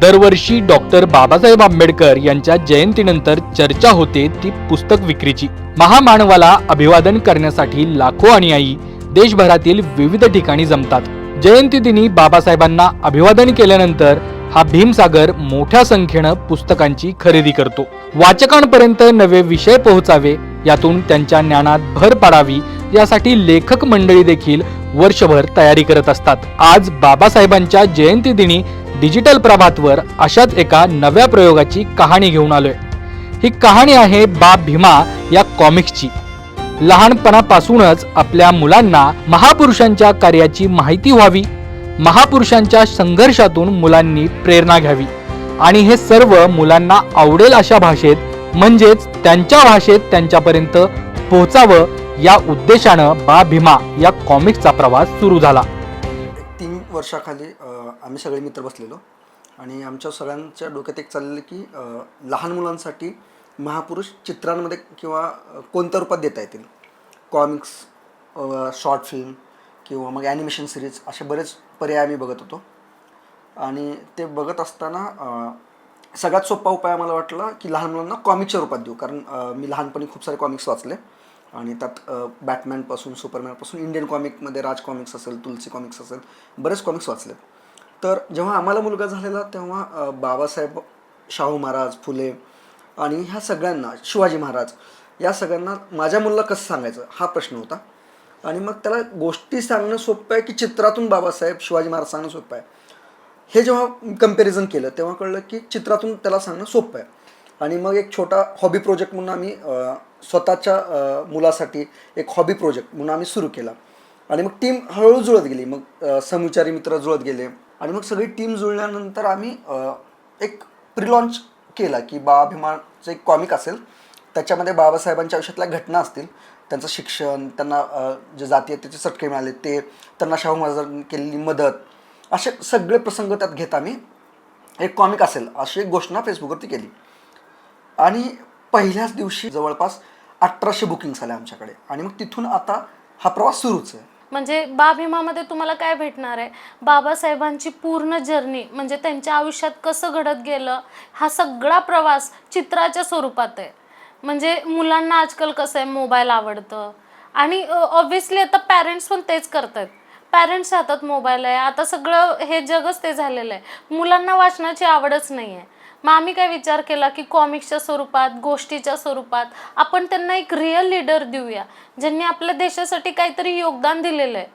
दरवर्षी डॉक्टर बाबासाहेब आंबेडकर यांच्या जयंतीनंतर चर्चा होते ती पुस्तक विक्रीची. महामानवाला अभिवादन करण्यासाठी लाखो अनुयायी देशभरातील विविध ठिकाणी जमतात. जयंती दिनी बाबासाहेबांना अभिवादन केल्यानंतर हा भीमसागर मोठ्या संख्येनं पुस्तकांची खरेदी करतो. वाचकांपर्यंत नवे विषय पोहोचावे यातून त्यांच्या ज्ञानात भर पाडावी यासाठी लेखक मंडळी देखील वर्षभर तयारी करत असतात. आज बाबासाहेबांच्या जयंती दिनी डिजिटल प्रभातवर अशाच एका नव्या प्रयोगाची कहाणी घेऊन आलोय. ही कहाणी आहे बा भीमा या कॉमिक्सची. लहानपणापासूनच आपल्या मुलांना महापुरुषांच्या कार्याची माहिती व्हावी महापुरुषांच्या संघर्षातून मुलांनी प्रेरणा घ्यावी आणि हे सर्व मुलांना आवडेल अशा भाषेत म्हणजेच त्यांच्या भाषेत त्यांच्यापर्यंत पोहोचावं या उद्देशानं बा भीमा या कॉमिक्सचा प्रवास सुरू झाला. वर्षाखाली आम्ही सगळे मित्र बसलेलो. आणि आमच्या सगळ्यांच्या डोक्यात एक चाललेलं की लहान मुलांसाठी महापुरुष चित्रांमध्ये किंवा कोणत्या रूपात देता येतील? कॉमिक्स शॉर्ट फिल्म किंवा मग ॲनिमेशन सिरीज असे बरेच पर्याय आम्ही बघत होतो. आणि ते बघत असताना सगळ्यात सोपा उपाय आम्हाला वाटला की लहान मुलांना कॉमिकच्या रूपात देऊ. कारण मी लहानपणी खूप सारे कॉमिक्स वाचले. आणि त्यात बॅटमॅनपासून सुपरमॅनपासून इंडियन कॉमिकमध्ये राज कॉमिक्स असेल तुलसी कॉमिक्स असेल बरेच कॉमिक्स वाचले तर जेव्हा आम्हाला मुलगा झालेला तेव्हा बाबासाहेब शाहू महाराज फुले आणि ह्या सगळ्यांना शिवाजी महाराज या सगळ्यांना माझ्या मुलाला कसं सांगायचं? हा प्रश्न होता. आणि मग त्याला गोष्टी सांगणं सोपं आहे की चित्रातून बाबासाहेब शिवाजी महाराज सांगणं सोपं आहे. हे जेव्हा कंपॅरिझन केलं तेव्हा कळलं की चित्रातून त्याला सांगणं सोपं आहे. आणि मग एक छोटा हॉबी प्रोजेक्ट म्हणून आम्ही स्वतःच्या मुलासाठी एक हॉबी प्रोजेक्ट म्हणून आम्ही सुरू केला. आणि मग टीम हळूहळू जुळत गेली. मग समविचारी मित्र जुळत गेले. आणि मग सगळी टीम जुळल्यानंतर आम्ही एक प्रिलॉन्च केला की बा अभिमानचं एक कॉमिक असेल. त्याच्यामध्ये बाबासाहेबांच्या आयुष्यातल्या घटना असतील. त्यांचं शिक्षण त्यांना अ, जे जातीयतेचे चटके मिळाले ते त्यांना शाहू महाराजांनी केलेली मदत. असे सगळे प्रसंग त्यात घेत आम्ही. एक कॉमिक असेल अशी एक घोषणा फेसबुकवरती केली. आणि पहिल्याच दिवशी जवळपास अठराशे बुकिंग्स झाल्या आमच्याकडे. आणि मग तिथून आता हा प्रवास सुरूच आहे. म्हणजे बाभिमामध्ये तुम्हाला काय भेटणार आहे? बाबासाहेबांची पूर्ण जर्नी म्हणजे त्यांच्या आयुष्यात कसं घडत गेलं हा सगळा प्रवास चित्राच्या स्वरूपात आहे. म्हणजे मुलांना आजकाल कसं आहे मोबाईल आवडतं. आणि ऑब्व्हियसली आता पॅरेंट्स पण तेच करतात पॅरेंट्स हातात मोबाईल आहे आता सगळं हे जगच ते झालेलं आहे. मुलांना वाचनाची आवडच नाही आहे मग आम्ही काय विचार केला की कॉमिक्सच्या स्वरूपात गोष्टीच्या स्वरूपात आपण त्यांना एक रिअल लीडर देऊया ज्यांनी आपल्या देशासाठी काहीतरी योगदान दिलेलं आहे.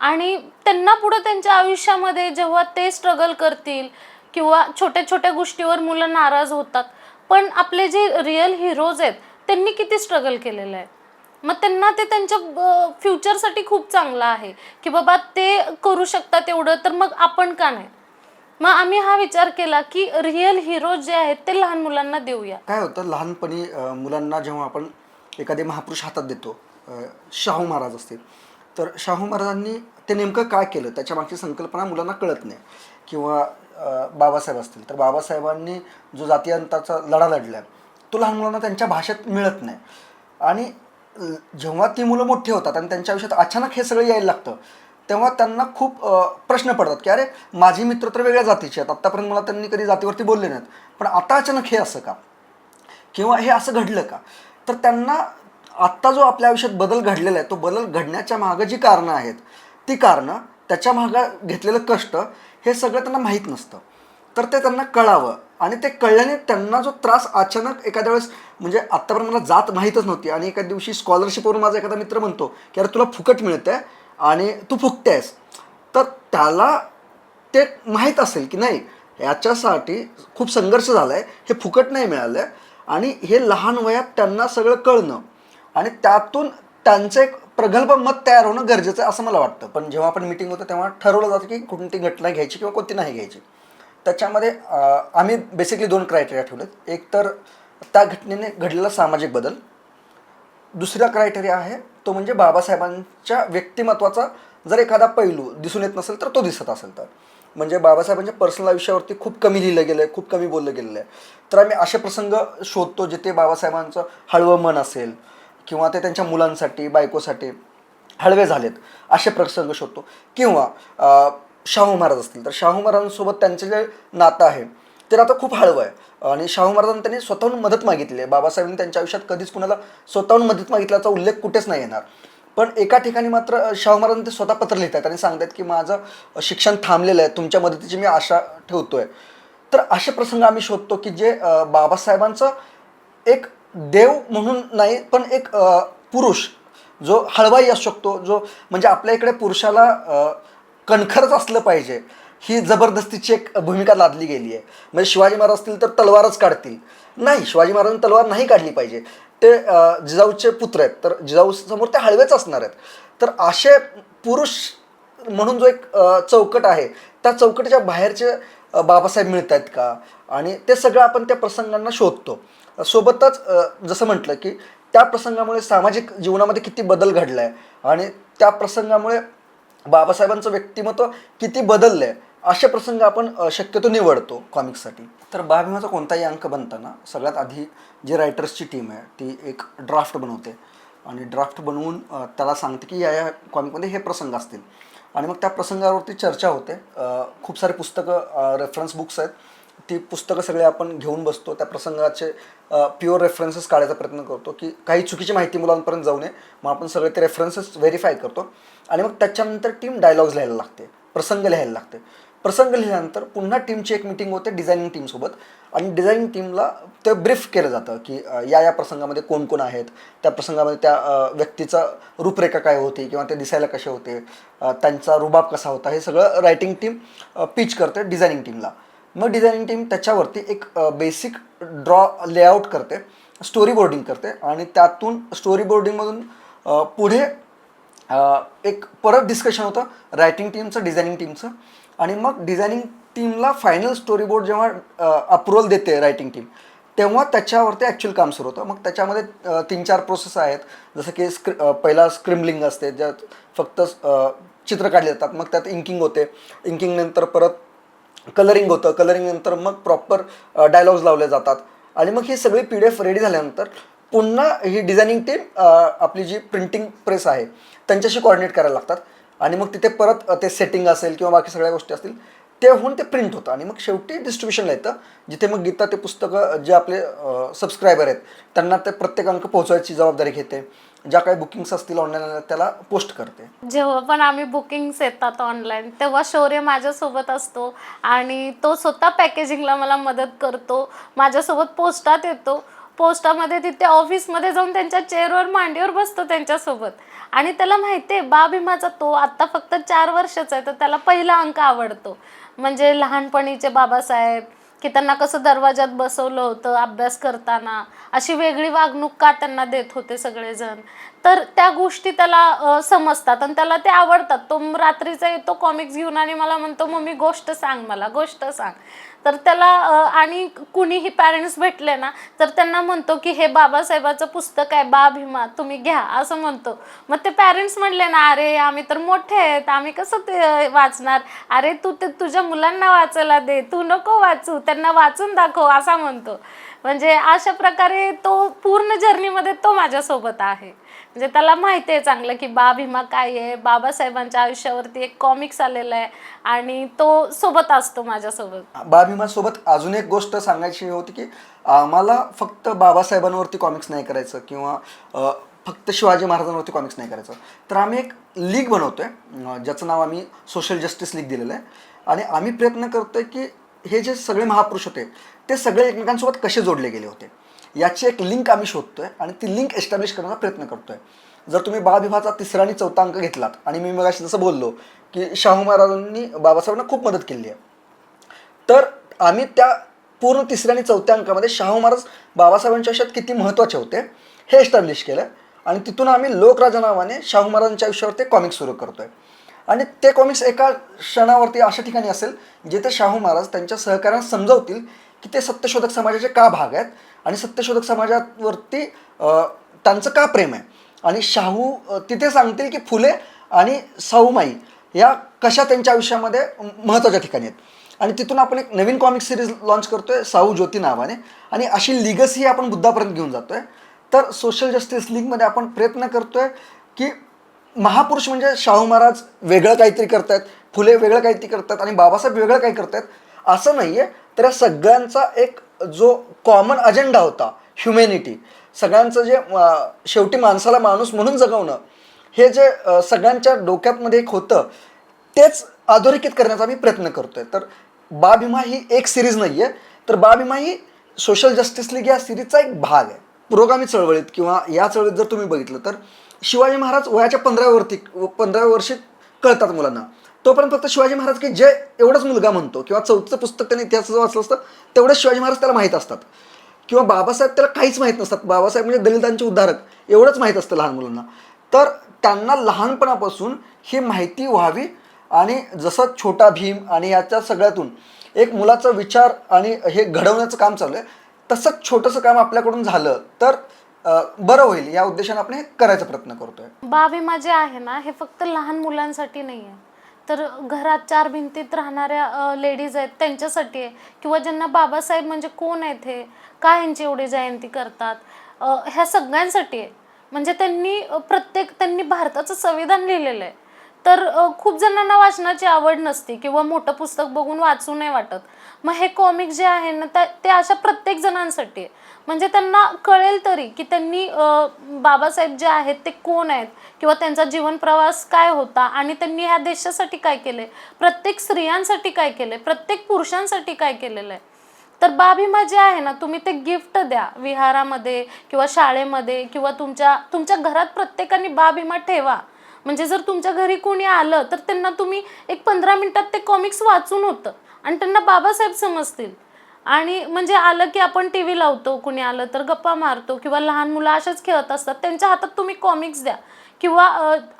आणि त्यांना पुढं त्यांच्या आयुष्यामध्ये जेव्हा ते स्ट्रगल करतील किंवा छोट्या छोट्या गोष्टीवर मुलं नाराज होतात पण आपले जे रिअल हिरोज आहेत त्यांनी किती स्ट्रगल केलेलं आहे. मग त्यांना ते त्यांच्या फ्युचरसाठी खूप चांगलं आहे की बाबा ते करू शकतात एवढं तर मग आपण का नाही? मग आम्ही हा विचार केला की रिअल हिरो जे आहेत ते लहान मुलांना देऊया. काय होतं लहानपणी मुलांना जेव्हा आपण एखादे महापुरुष हातात देतो शाहू महाराज असतील तर शाहू महाराजांनी ते नेमकं काय केलं? त्याच्या मागची संकल्पना मुलांना कळत नाही. किंवा बाबासाहेब असतील तर बाबासाहेबांनी जो जातीयंताचा लढा लढला तो लहान मुलांना त्यांच्या भाषेत मिळत नाही. आणि जेव्हा ती मुलं मोठी होतात आणि त्यांच्या आयुष्यात अचानक हे सगळं यायला लागतं तेव्हा त्यांना खूप प्रश्न पडतात की अरे माझे मित्र तर वेगळ्या जातीचे आहेत. आत्तापर्यंत मला त्यांनी कधी जातीवरती बोलले नाहीत. पण आता अचानक हे असं का? किंवा हे असं घडलं का? तर त्यांना आत्ता जो आपल्या आयुष्यात बदल घडलेला आहे तो बदल घडण्याच्या मागं जी कारणं आहेत ती कारणं त्याच्या मागं घेतलेलं कष्ट हे सगळं त्यांना माहीत नसतं. तर ते त्यांना कळावं. आणि ते कळल्याने त्यांना जो त्रास अचानक एखाद्या वेळेस म्हणजे आत्तापर्यंत मला जात माहीतच नव्हती. आणि एका दिवशी स्कॉलरशिपवरून माझा एखादा मित्र म्हणतो की अरे तुला फुकट मिळते आणि तू फुकतेस तर त्याला ते माहीत असेल की नाही याच्यासाठी खूप संघर्ष झाला आहे हे फुकट नाही मिळालं आहे आणि हे लहान वयात त्यांना सगळं कळणं आणि त्यातून त्यांचं एक प्रगल्भ मत तयार होणं गरजेचं आहे असं मला वाटतं. पण जेव्हा आपण मिटिंग होतं तेव्हा ठरवलं जातं की कोणती घटना घ्यायची किंवा कोणती नाही घ्यायची. त्याच्यामध्ये आम्ही बेसिकली दोन क्रायटेरिया ठेवलेत. एक तर त्या घटनेने घडलेला सामाजिक बदल दुसरा क्रायटेरिया आहे तो म्हणजे बाबासाहेबांच्या व्यक्तिमत्वाचा जर एखादा पैलू दिसून येत नसेल तर तो दिसत असेल तर. म्हणजे बाबासाहेबांच्या पर्सनल आयुष्यावरती खूप कमी लिहिलं गेलं आहे खूप कमी बोललं गेलेलं आहे तर आम्ही असे प्रसंग शोधतो जिथे बाबासाहेबांचं हळवं मन असेल किंवा ते त्यांच्या मुलांसाठी बायकोसाठी हळवे झालेत असे प्रसंग शोधतो. किंवा शाहू महाराज असतील. तर शाहू महाराजांसोबत त्यांचं जे नातं आहे तर आता खूप हळवं आहे. आणि शाहू महाराजांनी त्यांनी स्वतःहून मदत मागितली आहे. बाबासाहेबांनी त्यांच्या आयुष्यात कधीच कुणाला स्वतःहून मदत मागितल्याचा उल्लेख कुठेच नाही येणार. पण एका ठिकाणी मात्र शाहू महाराजांनी ते स्वतः पत्र लिहितात आणि सांगतात की माझं शिक्षण थांबलेलं आहे. तुमच्या मदतीची मी आशा ठेवतो आहे तर असे प्रसंग आम्ही शोधतो की जे बाबासाहेबांचं एक देव म्हणून नाही पण एक पुरुष जो हळवाई असू शकतो जो म्हणजे आपल्या इकडे पुरुषाला कणखरच असलं पाहिजे. ही जबरदस्तीची एक भूमिका लादली गेली आहे. म्हणजे शिवाजी महाराज असतील तर तलवारच काढतील. नाही शिवाजी महाराजांनी तलवार नाही काढली पाहिजे. ते जिजाऊचे पुत्र आहेत तर जिजाऊ समोर ते हळवेच असणार आहेत. तर असे पुरुष म्हणून जो एक चौकट आहे त्या चौकटीच्या बाहेरचे बाबासाहेब मिळत आहेत का? आणि ते सगळं आपण त्या प्रसंगांना शोधतो. सोबतच जसं म्हटलं की त्या प्रसंगामुळे सामाजिक जीवनामध्ये किती बदल घडला आहे आणि त्या प्रसंगामुळे बाबासाहेबांचं व्यक्तिमत्व किती बदललं आहे असे प्रसंग आपण शक्यतो निवडतो कॉमिक्ससाठी तर बाभीमाचा कोणताही अंक बनताना सगळ्यात आधी जी रायटर्सची टीम आहे ती एक ड्राफ्ट बनवते. आणि ड्राफ्ट बनवून त्याला सांगते की या या कॉमिकमध्ये हे प्रसंग असतील. आणि मग त्या प्रसंगावरती चर्चा होते. खूप सारे पुस्तकं रेफरन्स बुक्स आहेत. ती पुस्तकं सगळे आपण घेऊन बसतो त्या प्रसंगाचे प्युअर रेफरन्सेस काढायचा प्रयत्न करतो की काही चुकीची माहिती मुलांपर्यंत जाऊ नये मग आपण सगळे ते रेफरन्सेस व्हेरीफाय करतो आणि मग त्याच्यानंतर टीम डायलॉग्स लिहायला लागते प्रसंग लिहायला लागते. प्रसंग लिहिल्यानंतर पुन्हा टीमची एक मिटिंग होते डिझायनिंग टीमसोबत आणि डिझायनिंग टीमला ते ब्रीफ केलं जातं की या या प्रसंगामध्ये कोण कोण आहेत त्या प्रसंगामध्ये त्या व्यक्तीचा रूपरेखा काय होती किंवा ते दिसायला कसे होते त्यांचा रुबाब कसा होता हे सगळं रायटिंग टीम पिच करते डिझायनिंग टीमला मग डिझायनिंग टीम त्याच्यावरती एक बेसिक ड्रॉ लेआउट करते स्टोरी बोर्डिंग करते आणि त्यातून स्टोरी बोर्डिंगमधून पुढे एक परत डिस्कशन होतं रायटिंग टीमचं डिझायनिंग टीमचं आणि मग डिझायनिंग टीमला फायनल स्टोरी बोर्ड जेव्हा अप्रुव्हल देते रायटिंग टीम तेव्हा त्याच्यावरती ॲक्च्युअल काम सुरू होतं. मग त्याच्यामध्ये तीन चार प्रोसेस आहेत. जसं की स्क्रि पहिला स्क्रिमलिंग असते ज्यात फक्त चित्र काढले जातात मग त्यात इंकिंग होते. इंकिंगनंतर परत कलरिंग होतं. कलरिंग नंतर मग प्रॉपर डायलॉग्स लावले जातात. आणि मग ही सगळी पी डी एफ रेडी झाल्यानंतर पुन्हा ही डिझायनिंग टीम आपली जी प्रिंटिंग प्रेस आहे त्यांच्याशी कॉर्डिनेट करायला लागतात. आणि मग तिथे परत ते सेटिंग असेल किंवा बाकी सगळ्या गोष्टी असतील ते होऊन ते प्रिंट होतं. आणि मग शेवटी डिस्ट्रीब्युशनला येतं. जिथे मग गीता ते पुस्तकं जे आपले सबस्क्रायबर आहेत त्यांना ते प्रत्येक अंक पोहोचवायची जबाबदारी घेते. ज्या काही बुकिंग्स असतील ऑनलाईन त्याला पोस्ट करते. जेव्हा पण आम्ही बुकिंग्स येतात ऑनलाईन तेव्हा शौर्य माझ्यासोबत असतो. आणि तो स्वतः पॅकेजिंगला मला मदत करतो. माझ्यासोबत पोस्टात येतो. पोस्टामध्ये तिथे ऑफिसमध्ये जाऊन त्यांच्या चेअरवर मांडीवर बसतो त्यांच्यासोबत. आणि त्याला माहिती आहे बा भीमाचा तो. आत्ता फक्त चार वर्षाचा आहे तर त्याला पहिला अंक आवडतो. म्हणजे लहानपणीचे बाबासाहेब की त्यांना कसं दरवाजात बसवलं होतं अभ्यास करताना अशी वेगळी वागणूक का त्यांना देत होते सगळेजण? तर त्या गोष्टी त्याला समजतात आणि त्याला ते आवडतात. तो रात्रीचा येतो कॉमिक्स घेऊन आणि मला म्हणतो मम्मी गोष्ट सांग मला गोष्ट सांग. तर त्याला आणि कुणीही पॅरेंट्स भेटले ना तर त्यांना म्हणतो की हे बाबासाहेबाचं पुस्तक आहे बा भीमा तुम्ही घ्या असं म्हणतो. मग ते पॅरेंट्स म्हणले ना अरे आम्ही तर मोठे आहेत आम्ही कसं ते वाचणार? अरे तू ते तुझ्या मुलांना वाचायला दे तू नको वाचू त्यांना वाचून दाखव असा म्हणतो. म्हणजे अशा प्रकारे तो पूर्ण जर्नीमध्ये तो माझ्यासोबत आहे. म्हणजे त्याला माहिती आहे चांगलं की बा भीमा काय आहे? बाबासाहेबांच्या आयुष्यावरती एक कॉमिक्स आलेलं आहे आणि तो सोबत असतो माझ्यासोबत. बा भीमासोबत अजून एक गोष्ट सांगायची होती की आम्हाला फक्त बाबासाहेबांवरती कॉमिक्स नाही करायचं किंवा फक्त शिवाजी महाराजांवरती कॉमिक्स नाही करायचं. तर आम्ही एक लीग बनवतोय ज्याचं नाव आम्ही सोशल जस्टिस लीग दिलेलं आहे. आणि आम्ही प्रयत्न करतोय की हे जे सगळे महापुरुष होते ते सगळे एकमेकांसोबत कसे जोडले गेले होते? याची एक लिंक आम्ही शोधतोय आणि ती लिंक एस्टॅब्लिश करण्याचा प्रयत्न करतोय. जर तुम्ही बाळविभाचा तिसरा आणि चौथा अंक घेतलात आणि मी मग जसं बोललो की शाहू महाराजांनी बाबासाहेबांना खूप मदत केली आहे. तर आम्ही त्या पूर्ण तिसऱ्या आणि चौथ्या अंकामध्ये शाहू महाराज बाबासाहेबांच्या आयुष्यात किती महत्त्वाचे होते हे एस्टॅब्लिश केलं आणि तिथून आम्ही लोकराजा नावाने शाहू महाराजांच्या आयुष्यावर ते कॉमिक सुरू करतोय. आणि ते कॉमिक्स एका क्षणावरती अशा ठिकाणी असेल जिथे शाहू महाराज त्यांच्या सहकाऱ्यांना समजवतील की ते सत्यशोधक समाजाचे का भाग आहेत आणि सत्यशोधक समाजावरती त्यांचं का प्रेम आहे? आणि शाहू तिथे सांगतील की फुले आणि साऊमाई या कशा त्यांच्या आयुष्यामध्ये महत्त्वाच्या ठिकाणी आहेत. आणि तिथून आपण एक नवीन कॉमिक सिरीज लॉन्च आहे साऊ ज्योती नावाने. आणि अशी लिगसी आपण बुद्धापर्यंत घेऊन जातो आहे तर सोशल जस्टिस लीगमध्ये आपण प्रयत्न करतो आहे की महापुरुष म्हणजे शाहू महाराज वेगळं काहीतरी करतायत फुले वेगळं काहीतरी करतात आणि बाबासाहेब वेगळं काही करतायत असं नाही आहे तर या सगळ्यांचा एक जो कॉमन अजेंडा होता ह्युमॅनिटी सगळ्यांचं जे शेवटी माणसाला माणूस म्हणून जगवणं हे जे सगळ्यांच्या डोक्यातमध्ये एक होतं तेच अधोरेखित करण्याचा मी प्रयत्न करतोय. तर बा भीमा ही एक सिरीज नाही आहे तर बा भीमा ही सोशल जस्टिस लीग या सिरीजचा एक भाग आहे. पुरोगामी चळवळीत किंवा या चळवळीत जर तुम्ही बघितलं तर शिवाजी महाराज वयाच्या पंधराव्यावरती पंधराव्या वर्षी कळतात मुलांना. तोपर्यंत फक्त शिवाजी महाराज की जे एवढंच मुलगा म्हणतो किंवा चौथं पुस्तक त्यांनी इतिहासाचं वाचलं असतं तेवढंच शिवाजी महाराज त्याला माहीत असतात. किंवा बाबासाहेब त्याला काहीच माहीत नसतात. बाबासाहेब म्हणजे दलितांचे उद्धारक एवढंच माहीत असतं लहान मुलांना. तर त्यांना लहानपणापासून ही माहिती व्हावी आणि जसं छोटा भीम आणि याच्या सगळ्यातून एक मुलाचा विचार आणि हे घडवण्याचं काम चालू आहे तसंच छोटंसं काम आपल्याकडून झालं तर बरं होईल या उद्देशाने आपण हे करायचा प्रयत्न करतोय. बाविमा जे आहे ना हे फक्त लहान मुलांसाठी नाही आहे तर घरात चार भिंतीत राहणाऱ्या लेडीज आहेत त्यांच्यासाठी आहे. किंवा ज्यांना बाबासाहेब म्हणजे कोण आहेत हे का यांची एवढी जयंती करतात? ह्या सगळ्यांसाठी आहे. म्हणजे त्यांनी प्रत्येक त्यांनी भारताचं संविधान लिहिलेलं आहे. तर खूप जणांना वाचनाची आवड नसते किंवा मोठं पुस्तक बघून वाचू नाही वाटत. मग हे कॉमिक जे आहे ना त्या- ते अशा प्रत्येक जणांसाठी आहे. म्हणजे त्यांना कळेल तरी की त्यांनी बाबासाहेब जे आहेत ते कोण आहेत? किंवा त्यांचा जीवन प्रवास काय होता? आणि त्यांनी ह्या देशासाठी काय केलंय प्रत्येक स्त्रियांसाठी काय केलंय प्रत्येक पुरुषांसाठी काय केलेलं आहे? तर बाबीमा जे आहे ना तुम्ही ते गिफ्ट द्या विहारामध्ये किंवा शाळेमध्ये किंवा तुमच्या तुमच्या घरात प्रत्येकाने बाबीमा ठेवा. म्हणजे जर तुमच्या घरी कोणी आलं तर त्यांना तुम्ही एक पंधरा मिनिटात ते कॉमिक्स वाचून होतं. आणि त्यांना बाबासाहेब समजतील. आणि म्हणजे आलं की आपण टी व्ही लावतो कुणी आलं तर गप्पा मारतो किंवा लहान मुलं असेच खेळत असतात त्यांच्या हातात तुम्ही कॉमिक्स द्या. किंवा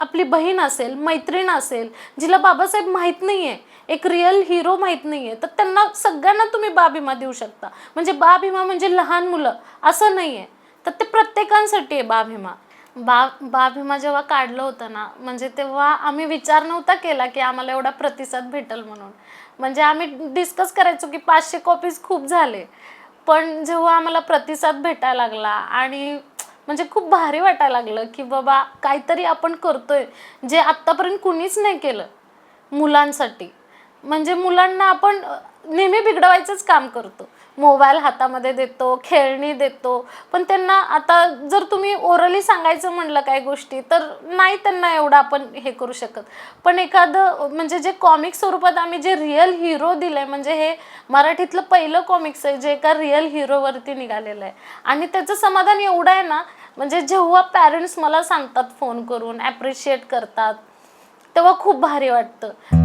आपली बहीण असेल मैत्रीण असेल जिला बाबासाहेब माहीत नाही आहे एक रिअल हिरो माहीत नाही आहे तर त्यांना सगळ्यांना तुम्ही बाबीमा देऊ शकता. म्हणजे बाबीमा म्हणजे लहान मुलं असं नाही आहे तर ते प्रत्येकांसाठी आहे बाभिमा बा बाभिमा जेव्हा काढलं होतं ना म्हणजे तेव्हा आम्ही विचार नव्हता केला की आम्हाला एवढा प्रतिसाद भेटल म्हणून. म्हणजे आम्ही डिस्कस करायचो की पाचशे कॉपीज खूप झाले. पण जेव्हा आम्हाला प्रतिसाद भेटायला लागला आणि म्हणजे खूप भारी वाटायला लागलं की बाबा काहीतरी आपण करतोय जे आत्तापर्यंत कुणीच नाही केलं मुलांसाठी. म्हणजे मुलांना आपण नेहमी बिघडवायचंच काम करतो. मोबाईल हातामध्ये देतो खेळणी देतो. पण त्यांना आता जर तुम्ही ओरली सांगायचं म्हणलं काही गोष्टी तर नाही त्यांना एवढं आपण हे करू शकत. पण एखादं म्हणजे जे कॉमिक स्वरूपात आम्ही जे रिअल हिरो दिलंय म्हणजे हे मराठीतलं पहिलं कॉमिक्स आहे जे एका रिअल हिरोवरती निघालेलं आहे. आणि त्याचं समाधान एवढं आहे ना म्हणजे जेव्हा पॅरेंट्स मला सांगतात फोन करून ॲप्रिशिएट करतात तेव्हा खूप भारी वाटतं.